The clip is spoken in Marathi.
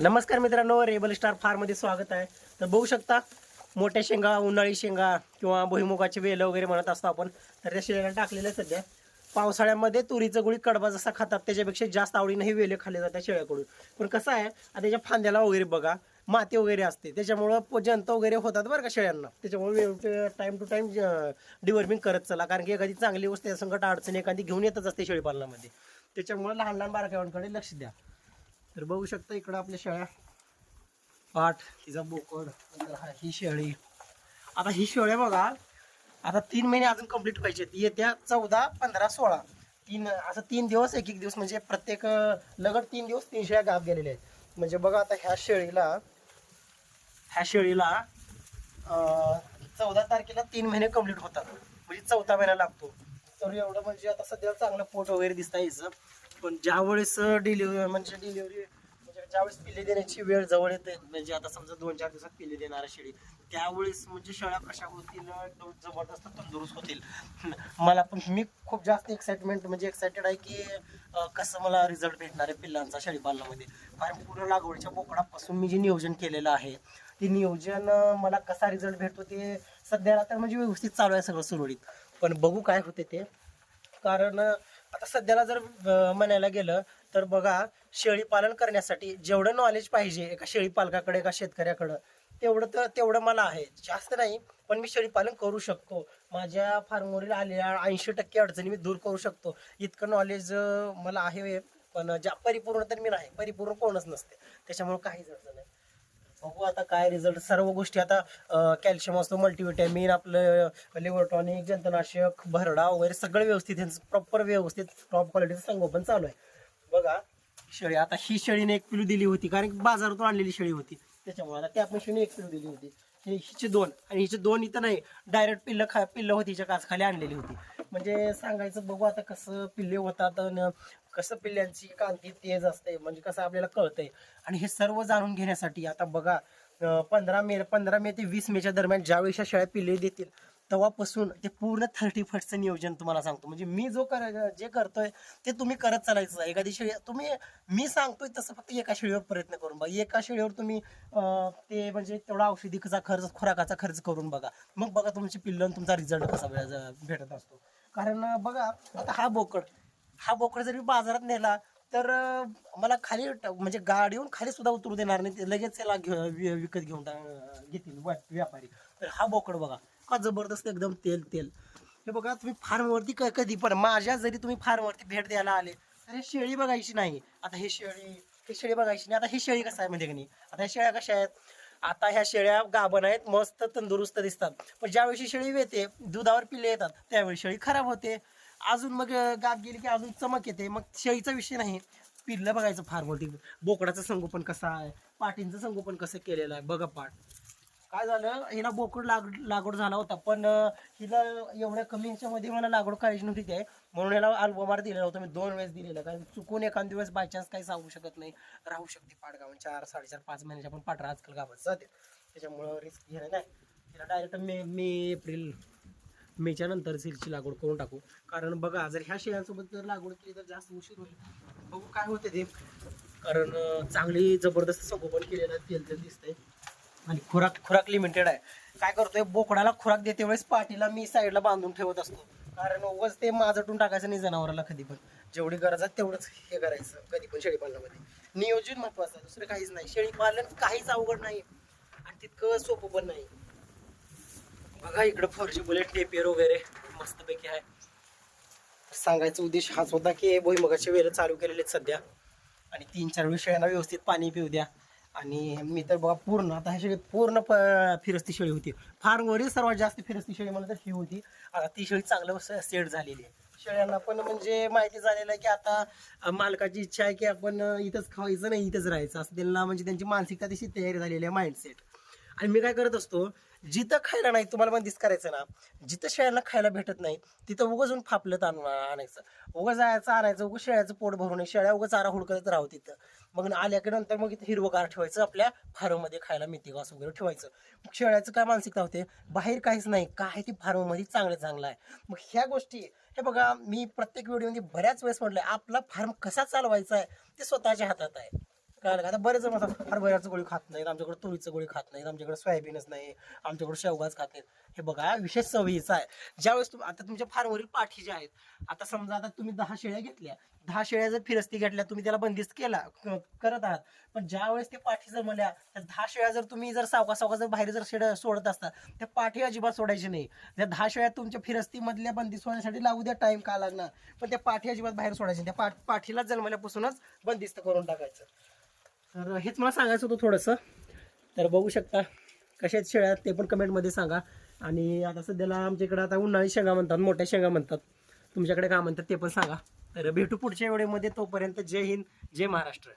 नमस्कार मित्रांनो रेबल स्टार फार्ममध्ये स्वागत आहे. तर बघू शकता मोठ्या शेंगा उन्हाळी शेंगा किंवा भुईमुगाचे वेल वगैरे म्हणत असतो आपण. तर त्या शेंगा टाकलेल्या सध्या. पावसाळ्यामध्ये तुरीचं गुळी कडबा जसा खातात त्याच्यापेक्षा जास्त आवडीने हे वेले खाल्ले जातात शेळ्याकडून. पण कसं आहे आता त्याच्या फांद्याला वगैरे बघा माती वगैरे असते. त्याच्यामुळं प- जंत वगैरे होतात बरं का शेळ्यांना. त्याच्यामुळे वेळ टाईम टू टाईम डिवर्मिंग करत चला. कारण की एखादी चांगली गोष्ट आहे, संकट अडचणी एखादी घेऊन येतच असते शेळीपालनामध्ये त्याच्यामुळे लहान लहान बारकावांकडे लक्ष द्या. तर बघू शकता इकडं आपल्या शेळ्या. पाठ हिचा बोकड ही शेळी. आता ही शेळ्या बघा आता तीन महिने अजून कंप्लीट व्हायचे येत्या चौदा पंधरा सोळा. तीन असं तीन दिवस एक एक दिवस म्हणजे प्रत्येक लगट लगड तीन दिवस तीन शेळ्या गाप गेलेल्या आहेत. म्हणजे बघा आता ह्या शेळीला ह्या शेळीला चौदा तारखेला तीन महिने कंप्लीट होतात. म्हणजे चौथा महिना लागतो. तर एवढं म्हणजे आता सध्या चांगलं पोट वगैरे दिसता यायचं पण ज्यावेळेस डिलिव्हरी म्हणजे डिलिव्हरी म्हणजे ज्यावेळेस पिल्ले देण्याची वेळ जवळ येते म्हणजे आता समजा दोन चार दिवसात पिल्ले देणाऱ्या शेळी त्यावेळेस म्हणजे शेळ्या कशा होतील जबरदस्त तंदुरुस्त होतील. मला पण मी खूप जास्त एक्साइटमेंट म्हणजे एक्साइटेड आहे की कसं मला रिझल्ट भेटणार आहे पिल्लांचा शेळीपालनामध्ये कारण पूर्ण लागवडीच्या बोकडापासून मी जे नियोजन केलेलं आहे ते नियोजन मला कसा रिझल्ट भेटतो ते सध्याला तर म्हणजे व्यवस्थित चालू आहे सगळं सुरळीत. पण बघू काय होते ते. कारण आता सध्याला जर म्हणायला गेलं तर बघा शेळी पालन करण्यासाठी जेवढं नॉलेज पाहिजे एका शेळी पालकाकडे एका शेतकऱ्याकडं तेवढं तर तेवढं मला आहे. जास्त नाही पण मी शेळी पालन करू शकतो. माझ्या फार्मवरील आलेल्या ऐंशी टक्के अडचणी मी दूर करू शकतो. इतकं नॉलेज मला आहे पण ज्या परिपूर्ण तर मी नाही. परिपूर्ण कोणच नसते. त्याच्यामुळे काहीच अडचण नाही. बघू आता काय रिझल्ट सर्व गोष्टी आता कॅल्शियम असतो मल्टीव्हिटॅमिन आपलं लिव्हरटॉनिक जंतनाशक भरडा वगैरे सगळं व्यवस्थित प्रॉपर व्यवस्थित टॉप क्वालिटीचं संगोपन चालू आहे. बघा शेळी आता ही शेळीने एक पिलू दिली होती कारण की बाजारातून आणलेली शेळी होती. त्याच्यामुळे आता त्या शेळीने एक पिलू दिली होती. हिचे दोन आणि हिचे दोन इथं नाही डायरेक्ट पिल्लं खा पिल्लं होती हिच्या काचखाली आणलेली होती. म्हणजे सांगायचं बघू आता कसं पिल्ले होतात अन कसं पिल्ल्यांची कांती तेज असते म्हणजे कसं आपल्याला कळतंय. आणि हे सर्व जाणून घेण्यासाठी आता बघा पंधरा मे पंधरा मे ते वीस मेच्या दरम्यान ज्यावेळेस ह्या शेळ्या पिल्ले देतील तेव्हापासून ते पूर्ण थर्टी फर्स्टचं नियोजन तुम्हाला सांगतो. म्हणजे मी जो कर जे करतोय ते तुम्ही करत चालायचं एखादी शेळी तुम्ही मी सांगतोय तसं फक्त एका शेळीवर प्रयत्न करून बघा. एका शेळीवर तुम्ही ते म्हणजे तेवढा औषधीचा खर्च खुराकाचा खर्च करून बघा. मग बघा तुमची पिल्लं तुमचा रिझल्ट कसा भेटत असतो. कारण बघा आता हा बोकड हा बोकड जर मी बाजारात नेला तर अं, मला खाली ट- म्हणजे गाडीहून खाली सुद्धा उतरू देणार नाही. ते लगेच त्याला घे- वि- विकत घेऊन टा- घेतील व्या- व्यापारी. तर हा बोकड बघा का जबरदस्त एकदम तेल तेल. हे बघा तुम्ही फार्मवरती क- कधी पण माझ्या जरी तुम्ही फार्मवरती भेट द्यायला आले तर हे शेळी बघायची नाही. आता हे शेळी हे शेळी बघायची नाही. आता ही शेळी कसं आहे म्हणजे की नाही? आता ह्या शेळ्या कशा आहेत? आता ह्या शेळ्या गाभण आहेत मस्त तंदुरुस्त दिसतात. पण ज्यावेळी शेळी येते दुधावर पिल्ले येतात त्यावेळी शेळी खराब होते. अजून मग गाब गेली की अजून चमक येते. मग शेळीचा विषय नाही. पिल्लं बघायचं फार मोठी. बोकडाचं संगोपन कसं आहे? पाटींचं संगोपन कसं केलेलं आहे? बघा पाट. काय झालं हिला बोकड लाग लागवड झाला होता पण हिला एवढ्या कमी ह्याच्यामध्ये मला लागवड करायची नव्हती काय? म्हणून याला अल्बमार दिलेला होता मी दोन वेळेस दिलेला कारण चुकून एखाद दिवस बाय चान्स काही सांगू शकत नाही. राहू शकते पाठगावून चार साडेचार पाच महिन्याच्या पण पाठरा आजकाल गावात जाते. त्याच्यामुळं रिस्क घेणं नाही. तिला डायरेक्ट मे मे एप्रिल मेच्या नंतर सिल्कची लागवड करून टाकू. कारण बघा जर ह्या शेळ्यांसोबत जर लागवड केली तर जास्त उशीर होईल. बघू काय होते ते. कारण चांगली जबरदस्त संगोपन केलेलं आहे, तेल तेल दिसतंय. आणि खुराक खुराक लिमिटेड आहे. काय करतोय? बोकडाला खुराक देते वेळेस पाठीला मी साईडला बांधून ठेवत असतो. कारण उगाच ते माझटून टाकायचं नाही जनावराला कधी पण. जेवढी गरज आहे तेवढंच हे करायचं. कधी पण शेळीपालनामध्ये. नियोजन महत्वाचं आहे. दुसरं काहीच नाही. शेळीपालन काहीच अवघड नाही. आणि तितकं सोपं पण नाही. बघा इकडं फोरची बुलेट टेपेर वगैरे मस्तपैकी आहे. सांगायचा उद्देश हाच होता की भुईमुगाचे वेळेला चालू केलेले आहेत सध्या. आणि तीन चार विषयांना व्यवस्थित पाणी पिऊ द्या. आणि मी तर बघा पूर्ण आता ह्या शेळी पूर्ण प- फिरस्ती शेळी होती. फार वरील सर्वात जास्त फिरस्ती शेळी मला तर ही होती. आता ती शेळी चांगलं सेट झालेली आहे. शेळ्यांना पण म्हणजे माहिती झालेलं आहे की आता मालकाची इच्छा आहे की आपण इथंच खावायचं नाही इथंच राहायचं. असं त्यांना म्हणजे त्यांची मानसिकता तशी तयारी झालेली आहे माइंडसेट आणि मी काय करत असतो जिथं खायला नाही तुम्हाला पण दिस करायचं ना. जिथं शेळ्यांना खायला भेटत नाही तिथं उगजून जाऊन फापलं आणून आणायचं. उगाच जायचं आणायचं उगं शेळ्याचं पोट भरून शेळ्या उगं चारा हुडकत राहू तिथं. मग आल्याकडे नंतर मग इथं हिरवगार ठेवायचं आपल्या फार्ममध्ये खायला मेथी घास वगैरे ठेवायचं. मग शेळ्याचं काय मानसिकता होते? बाहेर काहीच नाही. काय ती फार्ममध्ये चांगलं चांगलं आहे. मग ह्या गोष्टी हे बघा मी प्रत्येक व्हिडिओमध्ये बऱ्याच वेळेस म्हटलं आपला फार्म कसा चालवायचा आहे ते स्वतःच्या हातात आहे. कळालं का आता बरेच जण म्हणतात हरभऱ्याचं गोळी खात नाहीत आमच्याकडे तुरीचं गोळी खात नाहीत आमच्याकडे सोयाबीनच नाही आमच्याकडे शेवगाच खात नाहीत. हे बघा विशेष सवयीचा आहे. ज्यावेळेस तुम आता तुमच्या फार्मवरील पाठी ज्या आहेत आता समजा आता तुम्ही दहा शेळ्या घेतल्या दहा शेळ्या जर फिरस्ती घेतल्या तुम्ही त्याला बंदिस्त केला करत आहात पण ज्यावेळेस ते पाठी जर म्हणल्या त्या दहा शेळ्या जर तुम्ही जर सावका सावका जर बाहेर जर शेळ्या सोडत असता त्या पाठी अजिबात सोडायची नाही. त्या दहा शेळ्या तुमच्या फिरस्तीमधल्या बंदिस्त होण्यासाठी लागू द्या टाइम का लागणार पण त्या पाठी अजिबात बाहेर सोडायची त्या पाठीला जन्मल्यापासूनच बंदिस्त करून टाकायचं. तर हेच मला सांगायचं होतं थोडंसं. तर बघू शकता कशा आहेत शेळ्या ते पण कमेंटमध्ये सांगा. आणि आता सध्याला आमच्या इकडं आता उन्हाळी शेंगा म्हणतात मोठ्या शेंगा म्हणतात. तुमच्याकडे काय म्हणतात ते पण सांगा. तर भेटू पुढच्या वेळेमध्ये तोपर्यंत जय हिंद जय महाराष्ट्र.